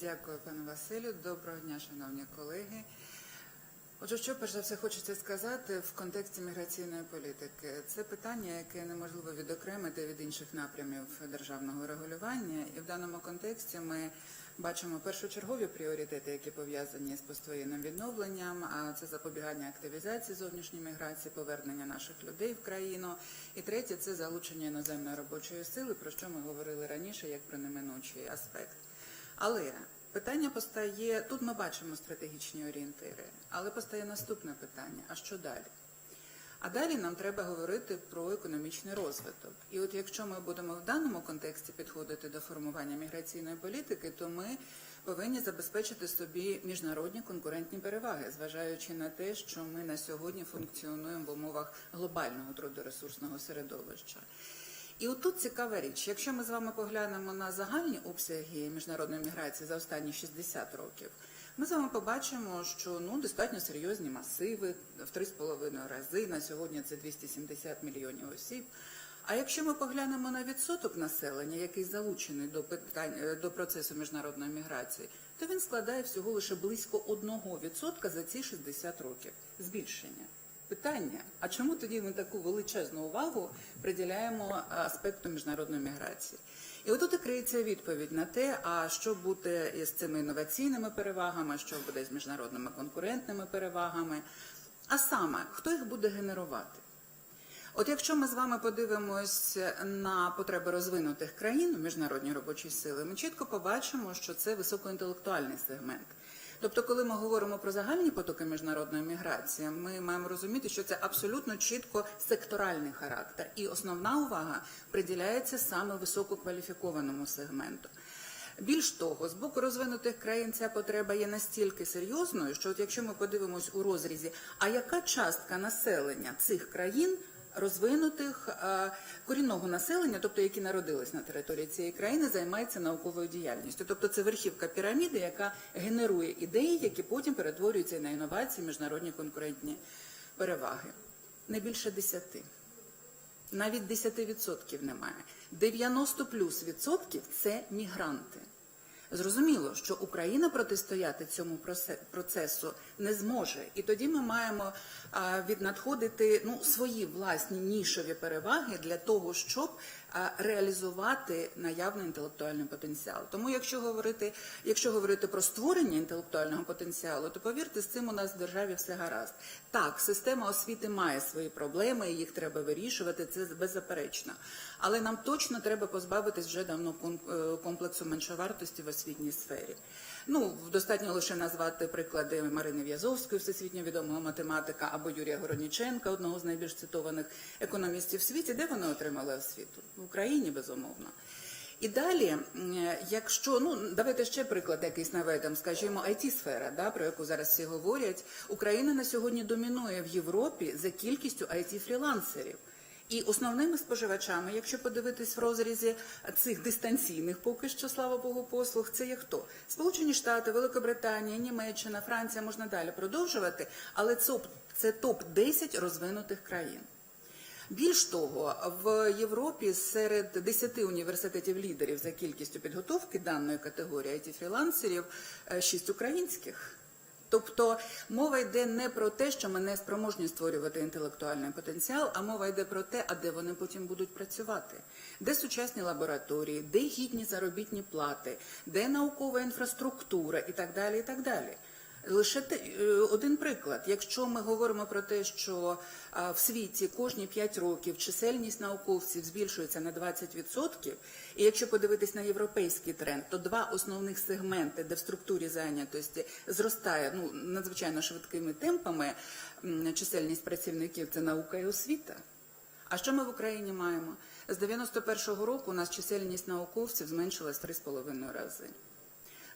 Дякую, пане Василю. Доброго дня, шановні колеги. Отже, що перш за все хочеться сказати в контексті міграційної політики. Це питання, яке неможливо відокремити від інших напрямів державного регулювання, і в даному контексті ми бачимо першочергові пріоритети, які пов'язані з поствоєнним відновленням. А це запобігання активізації зовнішньої міграції, повернення наших людей в країну. І третє це залучення іноземної робочої сили, про що ми говорили раніше, як про неминучий аспект. Але питання постає тут. Ми бачимо стратегічні орієнтири, але постає наступне питання: а що далі? А далі нам треба говорити про економічний розвиток. І от якщо ми будемо в даному контексті підходити до формування міграційної політики, то ми повинні забезпечити собі міжнародні конкурентні переваги, зважаючи на те, що ми на сьогодні функціонуємо в умовах глобального трудоресурсного середовища. І отут цікава річ. Якщо ми з вами поглянемо на загальні обсяги міжнародної міграції за останні 60 років, ми з вами побачимо, що ну достатньо серйозні масиви в 3,5 рази. На сьогодні це 270 мільйонів осіб. А якщо ми поглянемо на відсоток населення, який залучений до питань е, до процесу міжнародної міграції, то він складає всього лише близько 1% за ці 60 років збільшення. Питання: а чому тоді ми таку величезну увагу приділяємо аспекту міжнародної міграції? І отут і криється відповідь на те, а що буде із цими інноваційними перевагами, що буде з міжнародними конкурентними перевагами, а саме хто їх буде генерувати? От якщо ми з вами подивимось на потреби розвинутих країн у міжнародній робочій сили, ми чітко побачимо, що це високоінтелектуальний сегмент. Тобто, коли ми говоримо про загальні потоки міжнародної міграції, ми маємо розуміти, що це абсолютно чітко секторальний характер, і основна увага приділяється саме висококваліфікованому сегменту. Більш того, з боку розвинутих країн ця потреба є настільки серйозною, що от якщо ми подивимось у розрізі, а яка частка населення цих країн розвинутих е, корінного населення, тобто які народились на території цієї країни, займається науковою діяльністю. Тобто це верхівка піраміди, яка генерує ідеї, які потім перетворюються на інновації, міжнародні конкурентні переваги. Не більше десяти. Навіть 10% немає. 90 плюс відсотків це мігранти. Зрозуміло, що Україна протистояти цьому процесу не зможе, і тоді ми маємо віднадходити ну свої власні нішові переваги для того, щоб реалізувати наявний інтелектуальний потенціал. Тому, якщо говорити, якщо говорити про створення інтелектуального потенціалу, то повірте, з цим у нас в державі все гаразд. Так, система освіти має свої проблеми, їх треба вирішувати. Це беззаперечно. Але нам точно треба позбавитись вже давно е, комплексу меншовартості в освітній сфері. Ну, достатньо лише назвати приклади Марини В'язовської, всесвітньо відомого математика, або Юрія Городніченка, одного з найбільш цитованих економістів в світі. Де вони отримали освіту? В Україні, безумовно. І далі, якщо ну давайте ще приклад якийсь наведемо, скажімо, it сфера да, про яку зараз всі говорять, Україна на сьогодні домінує в Європі за кількістю it фрілансерів і основними споживачами, якщо подивитись в розрізі цих дистанційних, поки що, слава Богу, послуг, це є хто? Сполучені Штати, Великобританія, Німеччина, Франція можна далі продовжувати, але це, топ 10 розвинутих країн. Більш того, в Європі серед 10 університетів лідерів за кількістю підготовки даної категорії it фрілансерів 6 українських. Тобто мова йде не про те, що ми не спроможні створювати інтелектуальний потенціал, а мова йде про те, а де вони потім будуть працювати, де сучасні лабораторії, де гідні заробітні плати, де наукова інфраструктура і так далі. І так далі. Лише те, е, один приклад. Якщо ми говоримо про те, що в світі кожні 5 років чисельність науковців збільшується на 20%, і якщо подивитись на європейський тренд, то два основних сегменти, де в структурі зайнятості зростає ну надзвичайно швидкими темпами чисельність працівників, це наука і освіта. А що ми в Україні маємо? З 91-го року у нас чисельність науковців зменшилась 3,5 рази.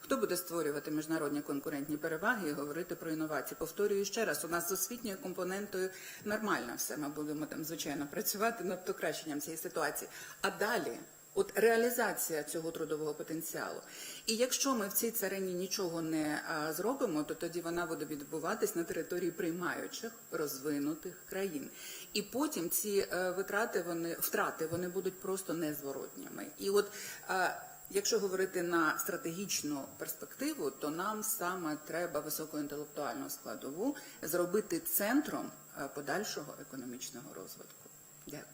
Хто буде створювати міжнародні конкурентні переваги і говорити про інновації? Повторюю ще раз, у нас з освітньою компонентою нормально все. Ми будемо там звичайно працювати над покращенням цієї ситуації. А далі, от реалізація цього трудового потенціалу. І якщо ми в цій царині нічого не а, зробимо, то тоді вона буде відбуватись на території приймаючих розвинутих країн. І потім ці е, витрати вони втрати вони будуть просто незворотніми. І от е, якщо говорити на стратегічну перспективу, то нам саме треба високоінтелектуальну складову зробити центром е, подальшого економічного розвитку. Дякую.